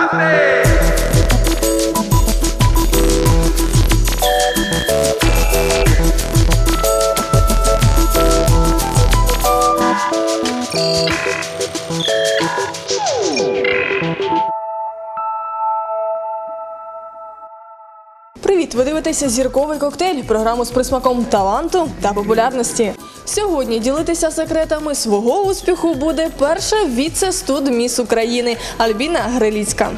안돼 Ви дивитеся зірковий коктейль, програму з присмаком таланту та популярності. Сьогодні ділитися секретами свого успіху буде перша віце-студ міс України Альбіна Гриліцька.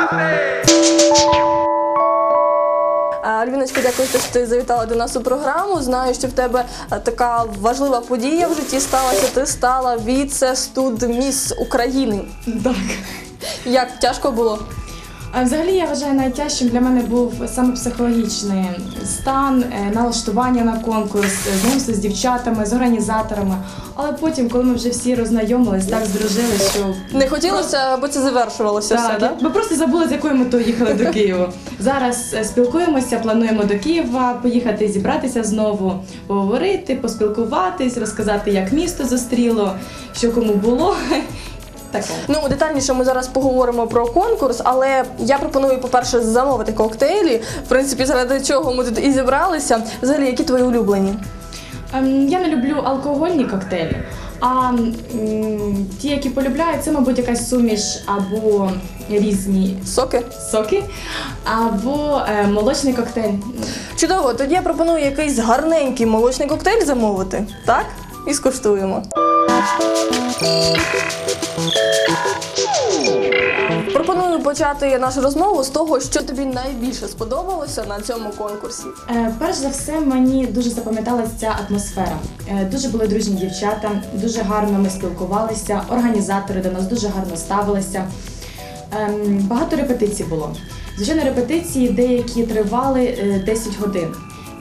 А, Альбіночка, дякую, що ти завітала до нас у програму. Знаю, що в тебе така важлива подія в житті сталася. Ти стала віце-студ міс України. Так. Як тяжко було? А Взагалі я вважаю найтяжчим для мене був саме психологічний стан, е, налаштування на конкурс, е, знайомство з дівчатами, з організаторами. Але потім, коли ми вже всі роззнайомились, так здружились, що Не хотілося, аби це завершувалося все, так, так? ми просто забули, з якою метою їхали до Києва. Зараз е, спілкуємося, плануємо до Києва поїхати, зібратися знову, поговорити, поспілкуватись, розказати, як місто зустріло, що кому було. Таке. Ну, детальніше ми зараз поговоримо про конкурс, але я пропоную, по-перше, замовити коктейлі. В принципі, заради чого ми тут і зібралися. Взагалі, які твої улюблені? Ем, Я не люблю алкогольні коктейлі, а м, ті, які полюбляю, це, мабуть, якась суміш або різні Соки? соки, або е, молочний коктейль. Чудово, тоді я пропоную якийсь гарненький молочний коктейль замовити, так? І скуштуємо. Пропоную почати нашу розмову з того, що тобі найбільше сподобалося на цьому конкурсі. Е, Перш за все, мені дуже запам'яталася ця атмосфера. Е, Дуже були дружні дівчата, дуже гарно ми спілкувалися, організатори до нас дуже гарно ставилися. Ем, Багато репетицій було. Звичайно, репетиції деякі тривали е, 10 годин.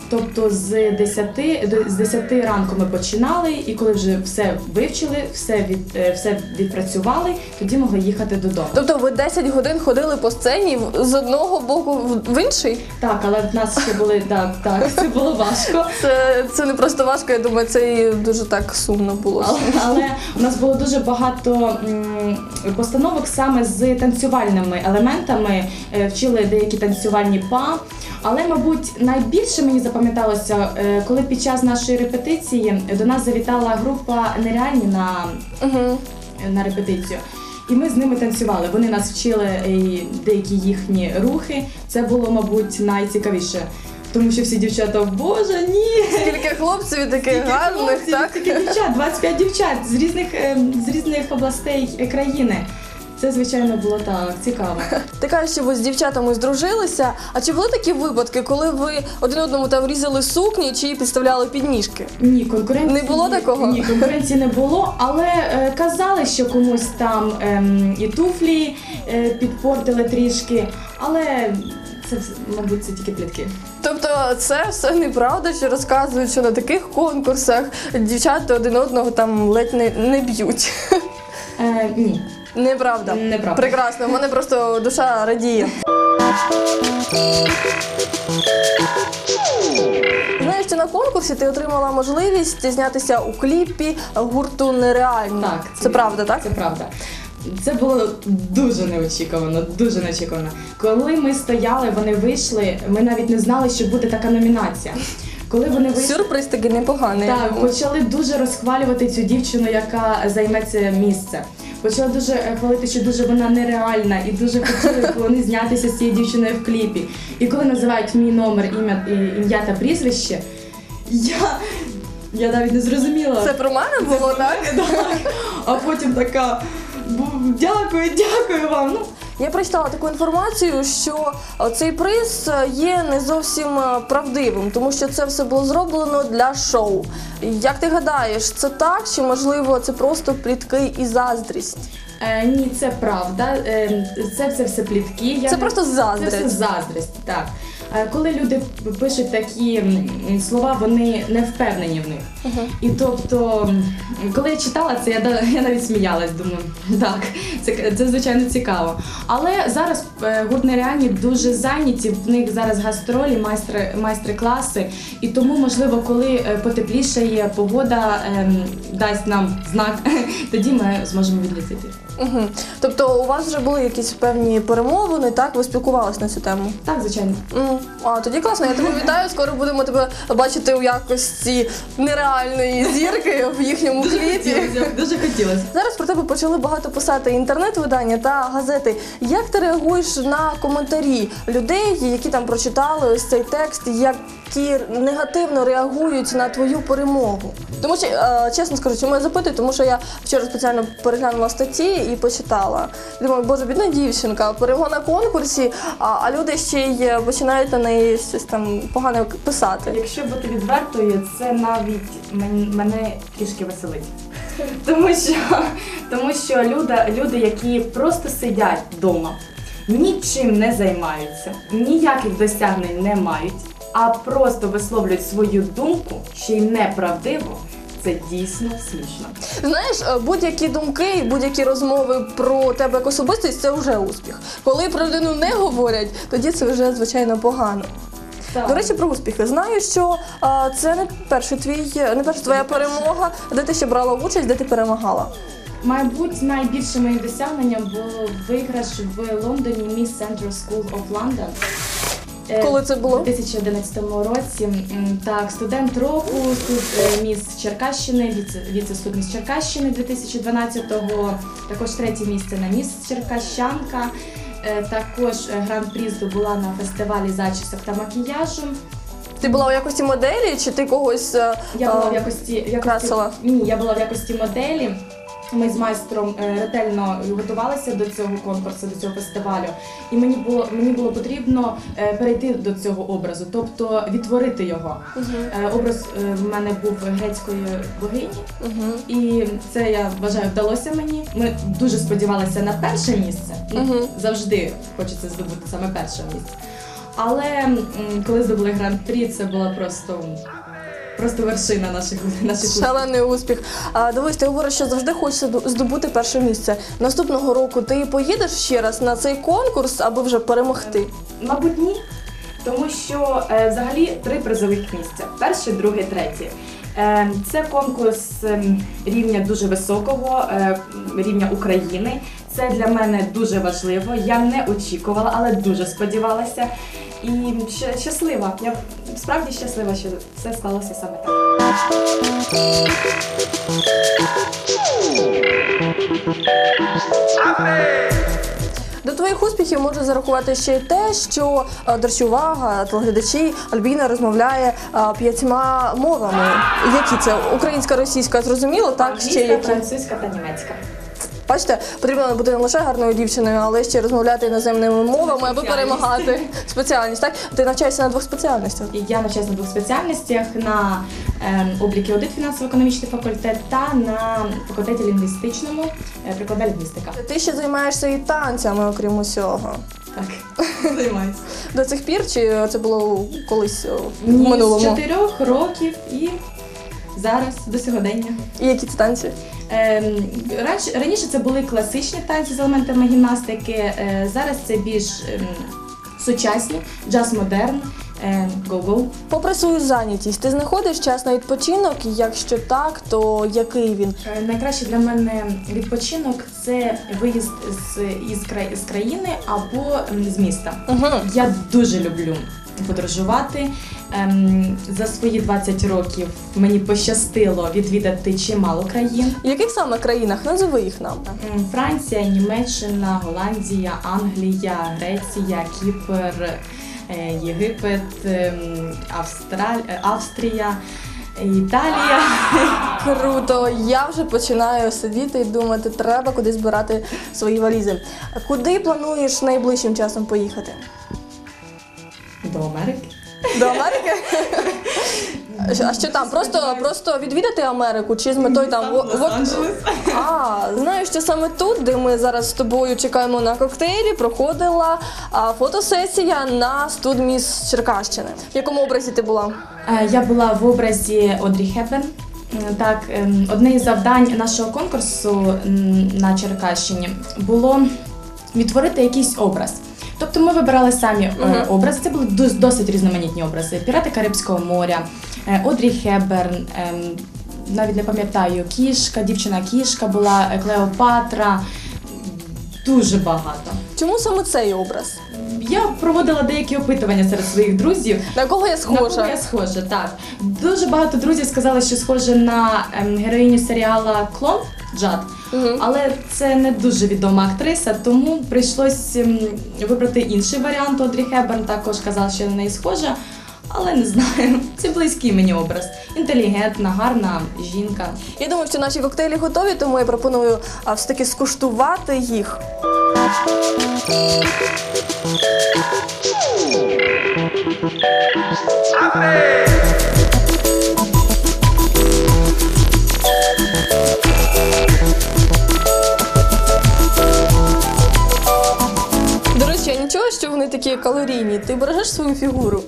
Тобто з 10, до- з 10 ранку ми починали, і коли вже все вивчили, все від е, все відпрацювали, тоді могли їхати додому. Тобто ви 10 годин ходили по сцені з одного боку в- інший? Так, але в нас ще були так, так, це було важко. Це, це не просто важко, я думаю, це і дуже так сумно було. Але, але у нас було дуже багато м, постановок саме з танцювальними елементами. Е, Вчили деякі танцювальні па. Але, мабуть, найбільше мені запам'яталося, е, коли під час нашої репетиції до нас завітала група нереальні на, Угу. на репетицію. І ми з ними танцювали. Вони нас вчили е, деякі їхні рухи. Це було, мабуть, найцікавіше. Тому що всі дівчата, боже, ні! Скільки хлопців і таких Скільки гарних, хлопців, так? Скільки дівчат, 25 дівчат з різних, е, з різних областей країни. Це, звичайно, було так цікаво. Ти кажеш, що ви з дівчатами здружилися. А чи були такі випадки, коли ви один одному там різали сукні чи підставляли підніжки? Ні, конкуренції Не було такого? Ні, конкуренції не було, але е, казали, що комусь там ем, і туфлі е, підпортили трішки, але це, мабуть, це тільки плітки. Тобто це все неправда, що розказують, що на таких конкурсах дівчата один одного там ледь не, не б'ють. Е, ні. Неправда. Неправда. Прекрасно, в мене просто душа радіє. Знаю, що на конкурсі ти отримала можливість знятися у кліпі гурту Нереальні. Так, це правда, так? Це правда. Це було дуже неочікувано, дуже неочікувано. Коли ми стояли, вони вийшли, ми навіть не знали, що буде така номінація. Коли вони вийшли, Сюрприз такий непоганий. так, почали дуже розхвалювати цю дівчину, яка займе це місце. Почали дуже е, хвалити, що дуже вона нереальна, і дуже хотіли вони знятися з цією дівчиною в кліпі. І коли називають мій номер, ім'я, ім'я та прізвище, я, я навіть не зрозуміла. Це про мене було, так? Так. А потім така. «Бу- Дякую, дякую вам. Ну, Я прочитала таку інформацію, що е, цей приз е, є не зовсім е, правдивим, тому що це все було зроблено для шоу. Як ти гадаєш, це так чи можливо це просто плітки і заздрість? е, ні, це правда. Е, це все все плітки. Я Це не- просто Це заздрість. все заздрість, так. Е, Коли люди пишуть такі слова, вони не впевнені в них. І тобто, коли я читала це, я, я навіть сміялась, думаю, так, це, це звичайно цікаво. Але зараз е, гурт нереальні дуже зайняті, в них зараз гастролі, майстри, майстри-класи. І тому, можливо, коли е, потеплішає, погода ем, дасть нам знак, тоді ми зможемо відлетіти. Угу. Тобто у вас вже були якісь певні перемовини, так? Ви спілкувалися на цю тему? Так, звичайно. М, А тоді класно, я тебе вітаю. Скоро будемо тебе бачити у якості нереальної зірки в їхньому кліпі. Дуже хотілося. Зараз про тебе почали багато писати інтернет-видання та газети. Як ти реагуєш на коментарі людей, які там прочитали ось цей текст, які негативно реагують на твою перемогу? Тому що, е, чесно скажу, чому я запитую, тому що я вчора спеціально переглянула статті і почитала. Думаю, боже, бідна дівчинка, перемога на конкурсі, а, а люди ще й починають на неї щось там погано писати. Якщо бути відвертою, це навіть мен- мене трішки веселить. Тому що, тому що люди, люди, які просто сидять вдома, нічим не займаються, ніяких досягнень не мають, а просто висловлюють свою думку, ще й неправдиво, це дійсно смішно. Знаєш, е, будь-які думки, будь-які розмови про тебе як особистість це вже успіх. Коли про людину не говорять, тоді це вже звичайно погано. Так. До речі, про успіхи. Знаю, що а, це не перший твій, не перша твоя перемога, де ти ще брала участь, де ти перемагала. Мабуть, найбільшим моїм досягненням було виграш в Лондоні Miss Central School of London. Е, Коли це було? У 2011 році. Так, студент року, тут е, міс Черкащини, віце- віце-суд міс Черкащини 2012-го, також третє місце на міс Черкащанка. Е, Також гран-прі здобула на фестивалі зачісок та макіяжу. Ти була у якості моделі, чи ти когось Я була в якості, в якості красила? ні, я була в якості моделі. Ми з майстром е, ретельно готувалися до цього конкурсу, до цього фестивалю, і мені було мені було потрібно е, перейти до цього образу, тобто відтворити його. Е, Образ в мене був грецької богині, Мгм. і це я вважаю вдалося мені. Ми дуже сподівалися на перше місце. Мгм. Завжди хочеться здобути саме перше місце. Але коли здобули гран-прі, це була просто, просто вершина наших наших. Шалений успіх. А дивись, ти говориш, що завжди хочеш здобути перше місце. Наступного року ти поїдеш ще раз на цей конкурс, аби вже перемогти. Мабуть, ні. Тому що е, взагалі три призових місця: перше, друге, третє. Е, це конкурс ем, рівня дуже високого, е, рівня України. Це для мене дуже важливо. Я не очікувала, але дуже сподівалася. І щаслива. Я справді щаслива, що все сталося саме так. До твоїх успіхів можна зарахувати ще й те, що е, до речі, увага, телеглядачі Альбіна розмовляє е, п'ятьма мовами. Які це українська, російська, зрозуміло, так ще які. французька та німецька. Бачите, потрібно бути не лише гарною дівчиною, але ще й розмовляти іноземними мовами, аби перемагати спеціальність. Так ти навчаєшся на двох спеціальностях. Я навчаюся на двох спеціальностях на ем, облік аудит фінансово-економічний факультет та на факультеті лінгвістичному е, прикладна лінгвістика. Ти ще займаєшся і танцями, окрім усього. Так, займаюся. До цих пір чи це було колись в Ні, з чотирьох років і зараз до сьогодення. І які це танці? Ем, раніше, це були класичні танці з елементами гімнастики. е, зараз це більш ем, сучасні, джаз модерн, ем, го-го. Попри свою зайнятість, ти знаходиш час на відпочинок? І Якщо так, то який він? Е, Найкраще для мене відпочинок це виїзд з із країни або з міста. Угу. Я дуже люблю подорожувати. Ем, За свої 20 років мені пощастило відвідати чимало країн. В яких саме країнах? Назови їх нам. Франція, Німеччина, Голландія, Англія, Греція, Кіпр, е, Єгипет, ем, Австраль... е, Австрія, Італія. Круто, я вже починаю сидіти і думати, треба куди збирати свої валізи. Куди плануєш найближчим часом поїхати? До Америки. До Америки? А що там? Просто, просто відвідати Америку чи з метою там во- во- А, знаю, що саме тут, де ми зараз з тобою чекаємо на коктейлі, проходила а, фотосесія на студміс Черкащини. В якому образі ти була? Е, Я була в образі Одрі Хепберн. М, Так, ем, одне із завдань нашого конкурсу м, на Черкащині було відтворити якийсь образ. Тобто ми вибирали самі е, Мгм. образи. Це були дос- досить різноманітні образи. Пірати Карибського моря, е, Одрі Хепберн, ем, навіть не пам'ятаю, кішка, дівчина кішка була, е, Клеопатра. Дуже багато. Чому саме цей образ? Я проводила деякі опитування серед своїх друзів. На кого я схожа? На кого я схожа, так. Дуже багато друзів сказали, що схоже на ем, героїню серіала Клон Джад. Мгм. Але це не дуже відома актриса, тому прийшлось ем, вибрати інший варіант. Одрі Хеберн також казала, що я на неї схожа. Але не знаю, це близький мені образ. Інтелігентна, гарна жінка. Я думаю, що наші коктейлі готові, тому я пропоную а, все таки скуштувати їх. Такі калорійні. Ти бережеш свою фігуру.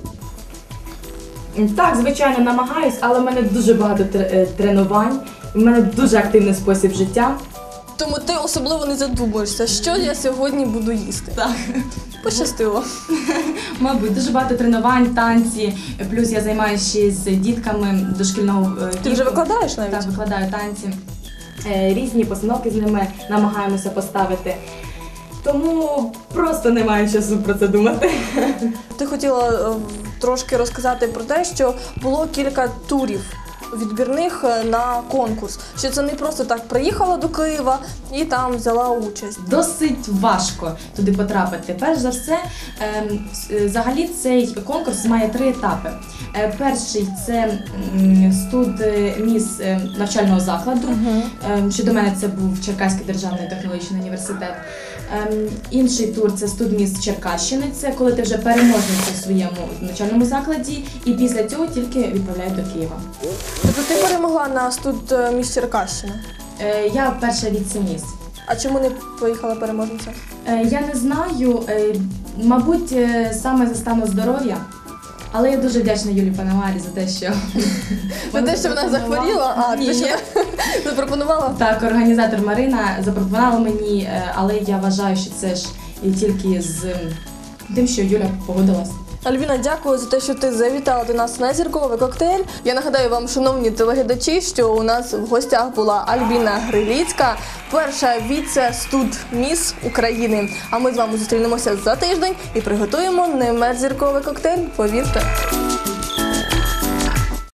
Так, звичайно, намагаюсь, але в мене дуже багато е, тренувань. У мене дуже активний спосіб життя. Тому ти особливо не задумуєшся, що я сьогодні буду їсти. Так. Пощастило. Мабуть, дуже багато тренувань, танці. Плюс я займаюся ще з дітками дошкільного е, Ти вже викладаєш навіть? Так, викладаю танці. Е, Різні постановки з ними намагаємося поставити. Тому просто немає часу про це думати. Ти хотіла е, трошки розказати про те, що було кілька турів відбірних е, на конкурс. Що це не просто так приїхала до Києва і там взяла участь. Досить важко туди потрапити. Перш за все, ем, с- е, взагалі цей конкурс має три етапи. Е, Перший це м, студ е, міс е, навчального закладу. Ем, Щодо мене це був Черкаський державний технологічний університет. Ем, Інший тур це студміст Черкащини. Це коли ти вже переможниця в своєму навчальному закладі, і після цього тільки відправляють до Києва. Тобто ти перемогла на студміст Черкащини? Е, Я перша віце-міс. А чому не поїхала переможниця? Е, Я не знаю, е, мабуть, е, саме за стану здоров'я. Але я дуже вдячна Юлі Панамарі за те, що За те, що вона захворіла, а Ні. що запропонувала? Так, організатор Марина запропонувала мені, е, але я вважаю, що це ж тільки з тим, що Юля погодилась. Альвіна, дякую за те, що ти завітала до нас на зірковий коктейль. Я нагадаю вам, шановні телеглядачі, що у нас в гостях була Альбіна Гриліцька, перша віце-студ міс України. А ми з вами зустрінемося за тиждень і приготуємо не зірковий коктейль. Повірте.